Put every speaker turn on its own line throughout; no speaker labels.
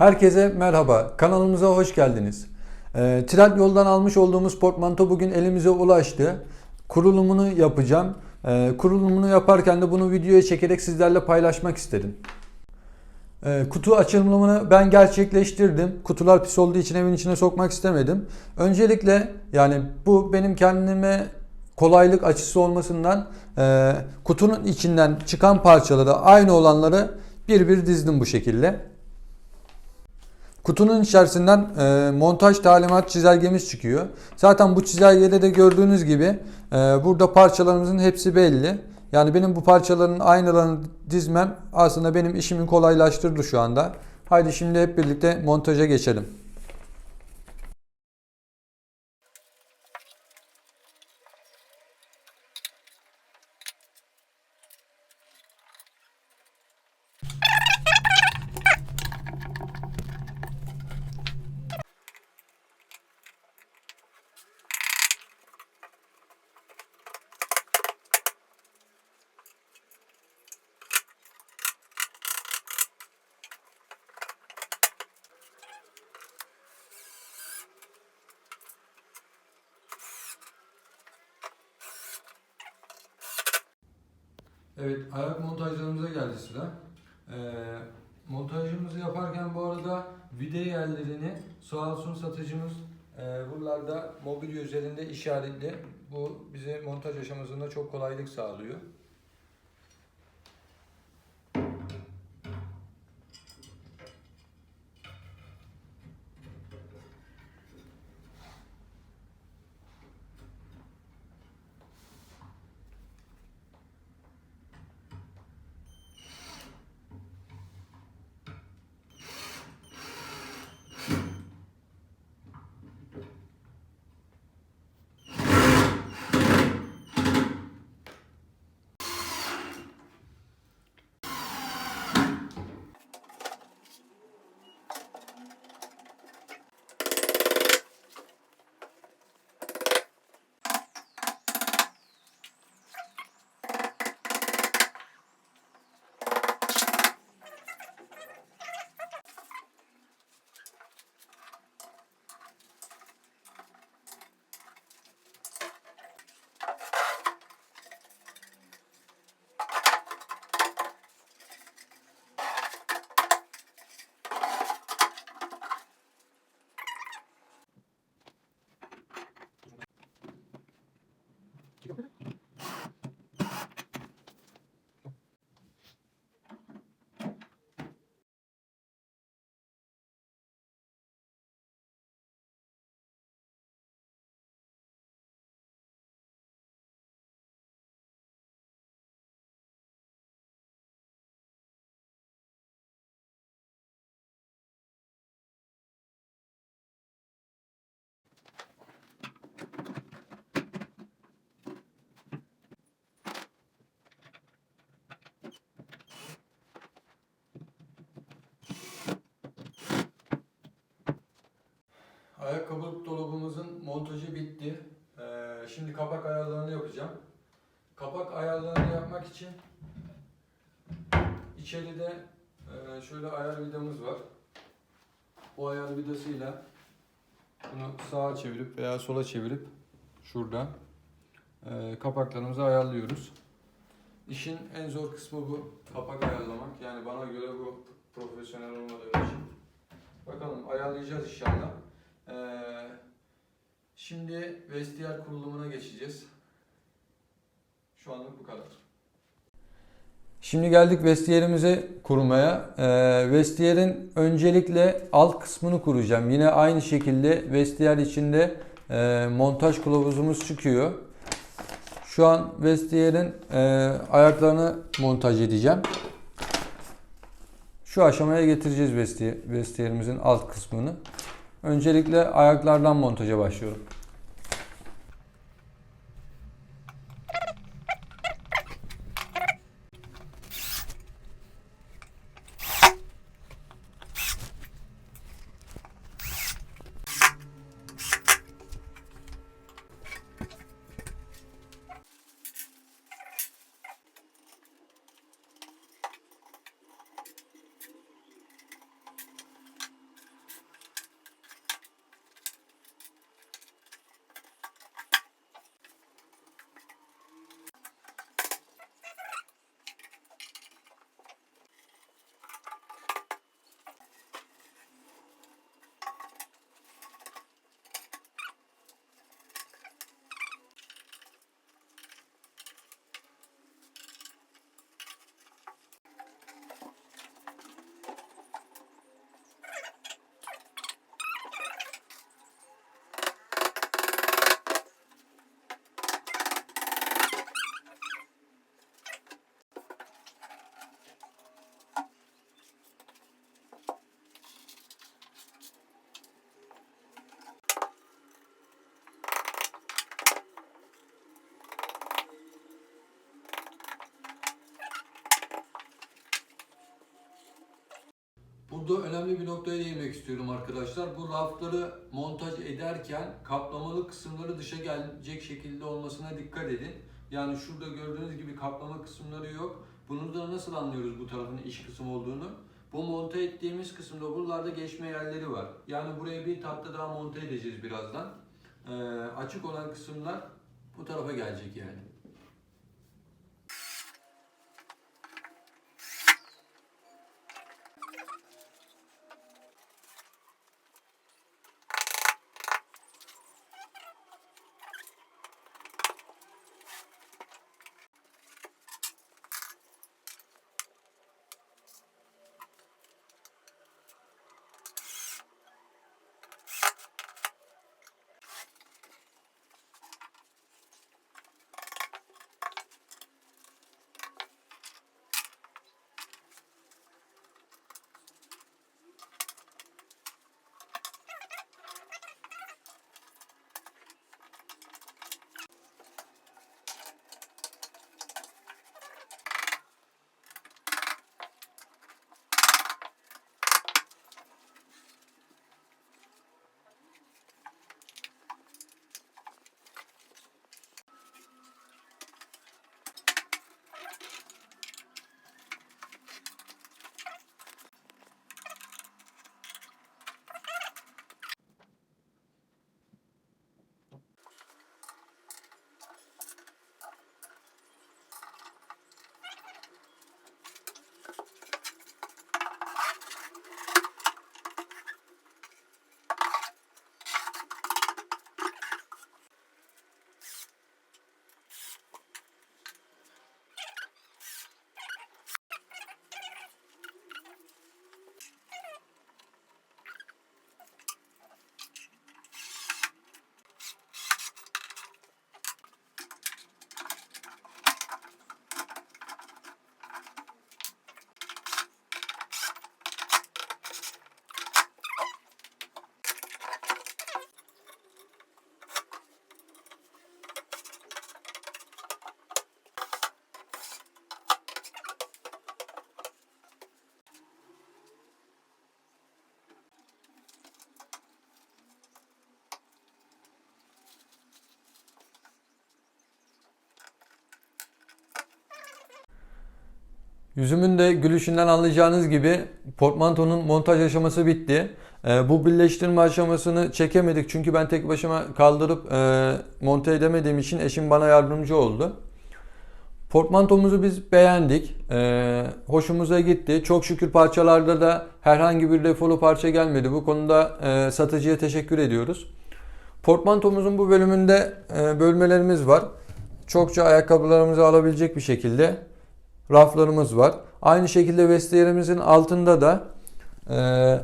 Herkese merhaba, kanalımıza hoş geldiniz. Ee, Trend yoldan almış olduğumuz portmanto bugün elimize ulaştı. Kurulumunu yapacağım. Ee, kurulumunu yaparken de bunu videoya çekerek sizlerle paylaşmak istedim. Ee, kutu açılımını ben gerçekleştirdim. Kutular pis olduğu için evin içine sokmak istemedim. Öncelikle yani bu benim kendime kolaylık açısı olmasından e, kutunun içinden çıkan parçaları aynı olanları bir bir dizdim bu şekilde. Kutunun içerisinden e, montaj talimat çizelgemiz çıkıyor. Zaten bu çizelgede de gördüğünüz gibi e, burada parçalarımızın hepsi belli. Yani benim bu parçaların aynılarını dizmem aslında benim işimi kolaylaştırdı şu anda. Haydi şimdi hep birlikte montaja geçelim. Evet, ayak montajlarımıza geldi sıra. Ee, montajımızı yaparken bu arada vide yerlerini sağ olsun satıcımız e, buralarda mobilya üzerinde işaretli. Bu bize montaj aşamasında çok kolaylık sağlıyor. Ayakkabı dolabımızın montajı bitti. Ee, şimdi kapak ayarlarını yapacağım. Kapak ayarlarını yapmak için içeride e, şöyle ayar vidamız var. Bu ayar vidasıyla bunu sağa çevirip veya sola çevirip şuradan e, kapaklarımızı ayarlıyoruz. İşin en zor kısmı bu. Kapak ayarlamak. Yani bana göre bu profesyonel olmadığı için. Bakalım ayarlayacağız inşallah. Ee, şimdi vestiyer kurulumuna geçeceğiz. Şu anlık bu kadar. Şimdi geldik vestiyerimizi kurmaya. Ee, vestiyerin öncelikle alt kısmını kuracağım. Yine aynı şekilde vestiyer içinde e, montaj kılavuzumuz çıkıyor. Şu an vestiyerin e, ayaklarını montaj edeceğim. Şu aşamaya getireceğiz vestiye, vestiyerimizin alt kısmını. Öncelikle ayaklardan montaja başlıyorum. Önemli bir noktaya değinmek istiyorum arkadaşlar. Bu rafları montaj ederken kaplamalı kısımları dışa gelecek şekilde olmasına dikkat edin. Yani şurada gördüğünüz gibi kaplama kısımları yok. Bunu da nasıl anlıyoruz bu tarafın iç kısım olduğunu? Bu monte ettiğimiz kısımda buralarda geçme yerleri var. Yani buraya bir tatlı daha monte edeceğiz birazdan. Ee, açık olan kısımlar bu tarafa gelecek yani. Yüzümün de gülüşünden anlayacağınız gibi portmantonun montaj aşaması bitti. Ee, bu birleştirme aşamasını çekemedik çünkü ben tek başıma kaldırıp e, monte edemediğim için eşim bana yardımcı oldu. Portmantomuzu biz beğendik. Ee, hoşumuza gitti. Çok şükür parçalarda da herhangi bir defolu parça gelmedi. Bu konuda e, satıcıya teşekkür ediyoruz. Portmantomuzun bu bölümünde e, bölmelerimiz var. Çokça ayakkabılarımızı alabilecek bir şekilde raflarımız var. Aynı şekilde vestiyerimizin altında da e,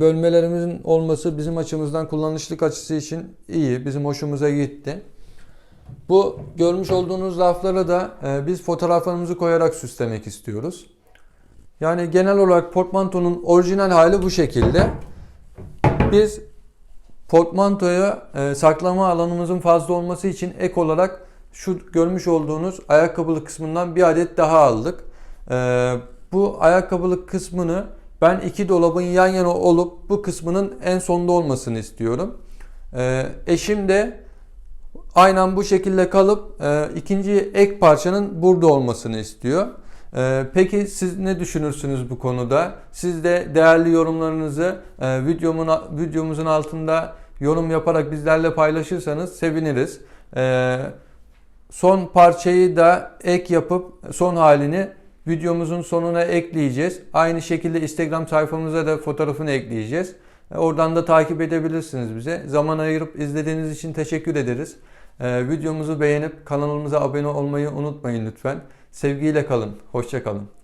bölmelerimizin olması bizim açımızdan kullanışlık açısı için iyi. Bizim hoşumuza gitti. Bu görmüş olduğunuz raflara da e, biz fotoğraflarımızı koyarak süslemek istiyoruz. Yani genel olarak portmantonun orijinal hali bu şekilde. Biz portmantoya e, saklama alanımızın fazla olması için ek olarak şu görmüş olduğunuz ayakkabılık kısmından bir adet daha aldık. Ee, bu ayakkabılık kısmını ben iki dolabın yan yana olup bu kısmının en sonda olmasını istiyorum. Ee, eşim de aynen bu şekilde kalıp e, ikinci ek parçanın burada olmasını istiyor. Ee, peki siz ne düşünürsünüz bu konuda? Siz de değerli yorumlarınızı e, videomun, videomuzun altında yorum yaparak bizlerle paylaşırsanız seviniriz. Ee, Son parçayı da ek yapıp son halini videomuzun sonuna ekleyeceğiz. Aynı şekilde Instagram sayfamıza da fotoğrafını ekleyeceğiz. Oradan da takip edebilirsiniz bize. Zaman ayırıp izlediğiniz için teşekkür ederiz. Ee, videomuzu beğenip kanalımıza abone olmayı unutmayın lütfen. Sevgiyle kalın. Hoşça kalın.